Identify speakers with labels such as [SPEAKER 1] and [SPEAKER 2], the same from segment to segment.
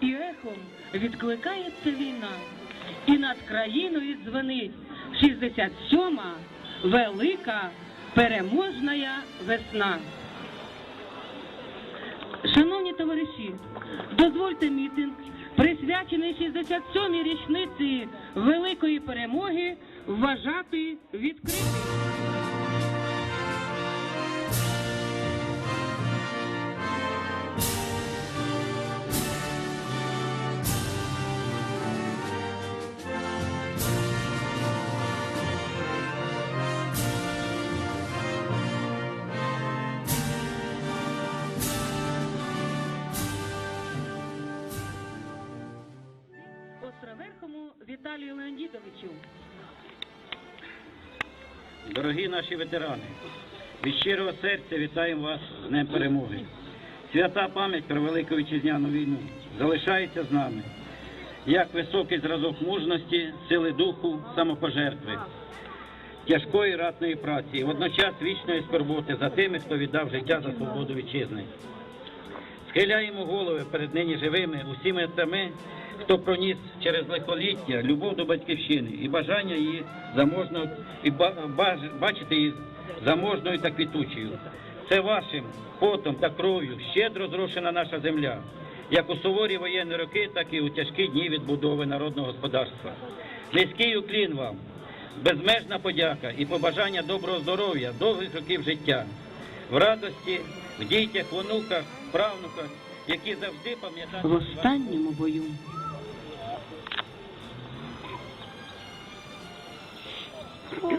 [SPEAKER 1] і ехом відкликається війна, і над країною дзвонить 67-ма велика переможна весна. Шановні товариші, дозвольте мітинг, присвячений 67-й річниці великої перемоги, вважати відкритим. Островерхому Віталію Леонідовичу.
[SPEAKER 2] Дорогі наші ветерани, від щирого серця вітаємо вас з Днем Перемоги. Свята пам'ять про Велику Вітчизняну війну залишається з нами, як високий зразок мужності, сили духу, самопожертви, тяжкої ратної праці і водночас вічної скорботи за тими, хто віддав життя за свободу вітчизни. Схиляємо голови перед нині живими усіми тими, хто проніс через лихоліття любов до батьківщини і бажання її заможно і ба- бачити її заможною та квітучою. Це вашим потом та кров'ю щедро зрошена наша земля, як у суворі воєнні роки, так і у тяжкі дні відбудови народного господарства. Низький уклін вам, безмежна подяка і побажання доброго здоров'я, довгих років життя в радості, в дітях, в онуках, правнуках, які завжди пам'ятають
[SPEAKER 1] В останньому бою. Слово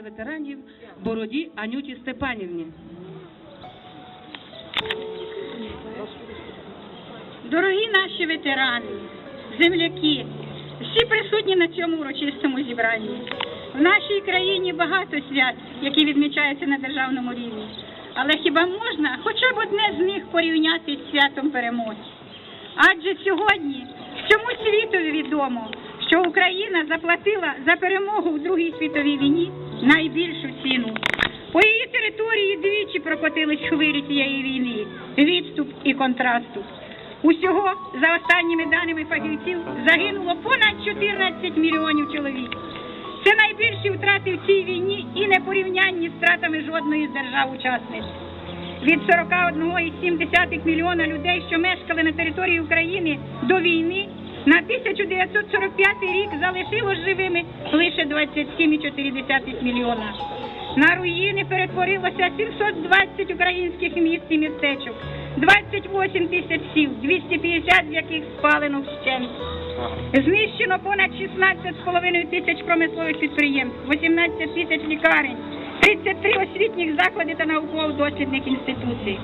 [SPEAKER 1] ради ветеранів Бороді Анюті Степанівні.
[SPEAKER 3] Дорогі наші ветерани, земляки, всі присутні на цьому урочистому зібранні. В нашій країні багато свят, які відмічаються на державному рівні. Але хіба можна хоча б одне з них порівняти з святом перемоги? Адже сьогодні всьому світові відомо, що Україна заплатила за перемогу у Другій світовій війні найбільшу ціну. По її території двічі прокотились хвилі цієї війни, відступ і контрасту. Усього, за останніми даними фахівців, загинуло понад 14 мільйонів чоловік. Це найбільші втрати в цій війні і не порівнянні з втратами жодної з держав-учасниць. Від 41,7 мільйона людей, що мешкали на території України до війни, на 1945 рік залишилось живими лише 27,4 мільйона. На руїни перетворилося 720 українських міст і містечок, 28 тисяч сіл, 250 з яких спалено вщент. Знищено понад 16,5 тисяч промислових підприємств, 18 тисяч лікарень, 33 освітніх заклади та науково-дослідних інституцій.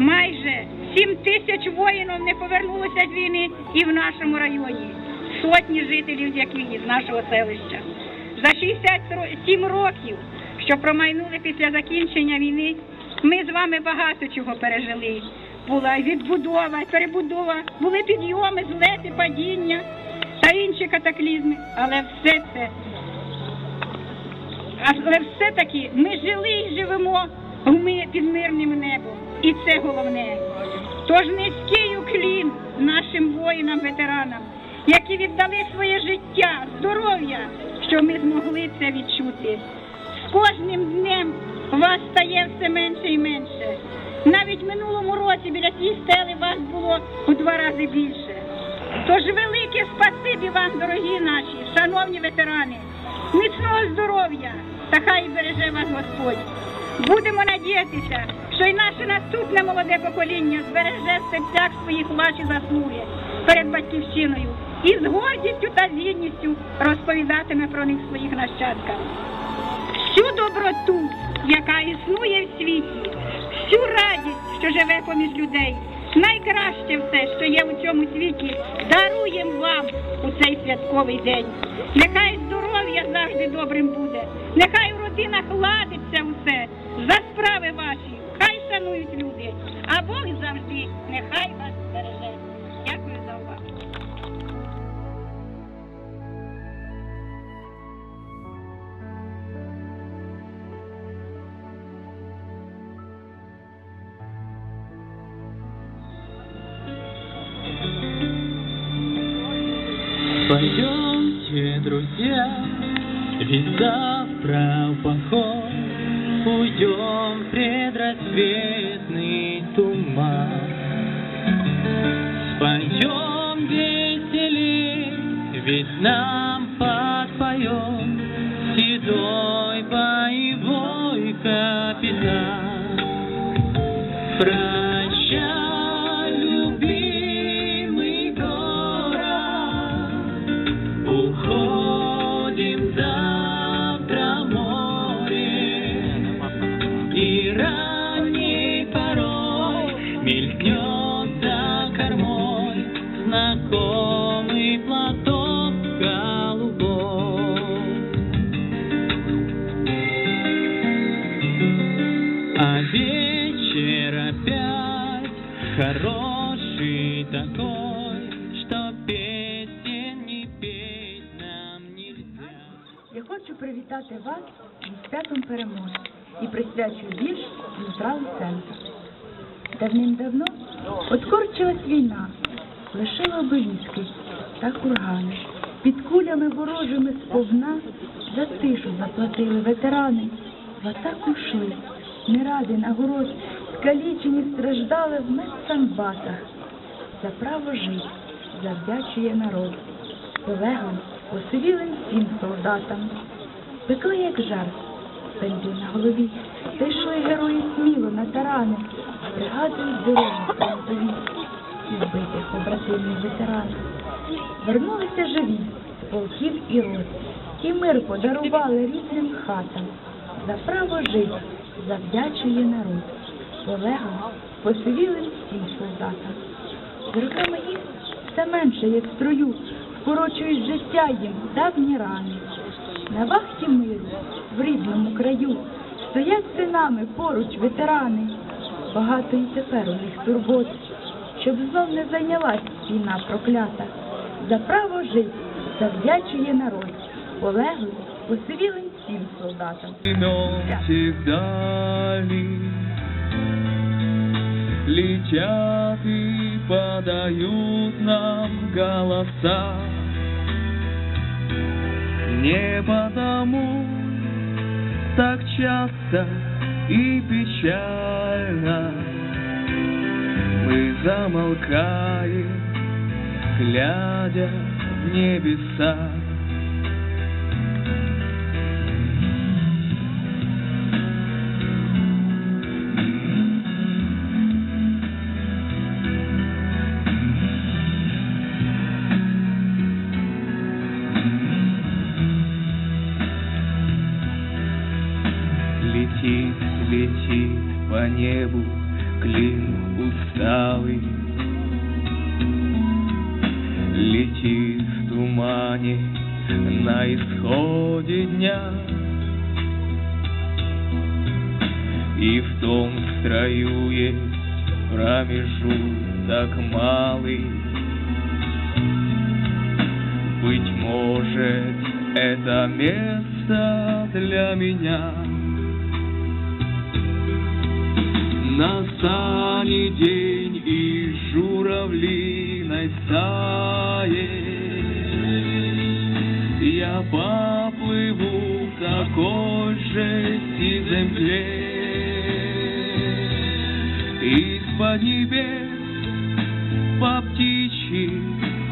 [SPEAKER 3] Майже 7 тисяч воїнів не повернулося з війни і в нашому районі. Сотні жителів, з яких із нашого селища. За 67 років, що промайнули після закінчення війни, ми з вами багато чого пережили. Була відбудова, і перебудова, були підйоми, злети, падіння та інші катаклізми. Але все це, але все-таки ми жили і живемо під мирним небом. І це головне. Тож низький уклін нашим воїнам-ветеранам, які віддали своє життя, здоров'я, що ми змогли це відчути. З кожним днем вас стає все менше і менше. Навіть минулому році біля цієї стели вас було у два рази більше. Тож велике спасибі вам, дорогі наші, шановні ветерани, міцного здоров'я та хай береже вас Господь. Будемо надіятися, що й наше наступне молоде покоління збереже серцях своїх ваші заслуги перед батьківщиною і з гордістю та з розповідатиме про них своїх нащадкам. Всю доброту, яка існує в світі, всю радість, що живе поміж людей, найкраще все, що є у цьому світі, даруємо вам у цей святковий день. Нехай здоров'я завжди добрим буде, нехай в родинах ладиться усе, за справи ваші, хай шанують люди, а Бог завжди нехай вас береже. Дякую за увагу.
[SPEAKER 4] Пойдемте, друзья, ведь завтра в поход Уйдем предрассветный туман. Споем веселей, ведь нам Знакомый платок голубой. А вечер опять хороший такой, что песен не петь нам нельзя.
[SPEAKER 5] Я хочу привітати вас зі святом перемоги і присвячую вірш Дмитра Луценка. Давним-давно откорчилась війна, лишила обеліски та кургани. Під кулями ворожими сповна за тишу заплатили ветерани. В атаку йшли, не ради нагород, скалічені страждали в медсанбатах. За право жить завдячує народ полеглим, посивілим всім солдатам. Пекли, як жар, пензлі на голові, та йшли герої сміло на тарани, пригадують дороги фронтові, і збитих побратимів ветеранів. Вернулися живі полків і рот, і мир подарували рідним хатам. За право жить завдячує народ, полеглим, посивілим всім солдатам. З роками їх все менше, як в строю, вкорочують життя їм давні рани. На вахті миру в рідному краю стоять синами поруч ветерани. Багато і тепер у них турбот, щоб знов не зайнялась війна проклята. За право жить завдячує народ, полеглим, посивілим всім солдатам.
[SPEAKER 4] Времен вдали Летят и подают нам голоса Не потому так часто и печально мы замолкаем, глядя в небеса. Летит, летит по небу клин усталый Летит в тумане на исходе дня. И в том строю есть промежуток малый. Быть может, это место для меня Настанет день и журавлиной стае Я поплыву в такой же мгле неба небес, по птичьи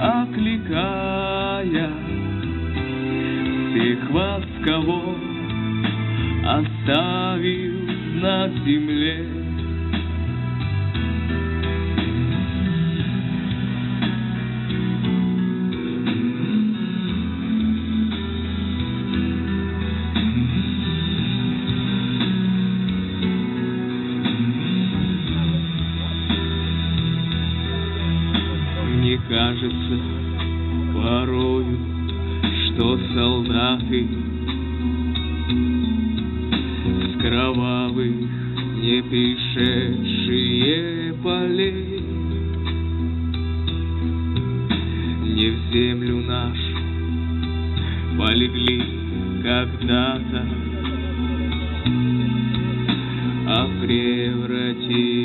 [SPEAKER 4] окликая всех вас, кого оставил на земле. Пришедшие полей не в землю нашу полегли когда-то, а превратились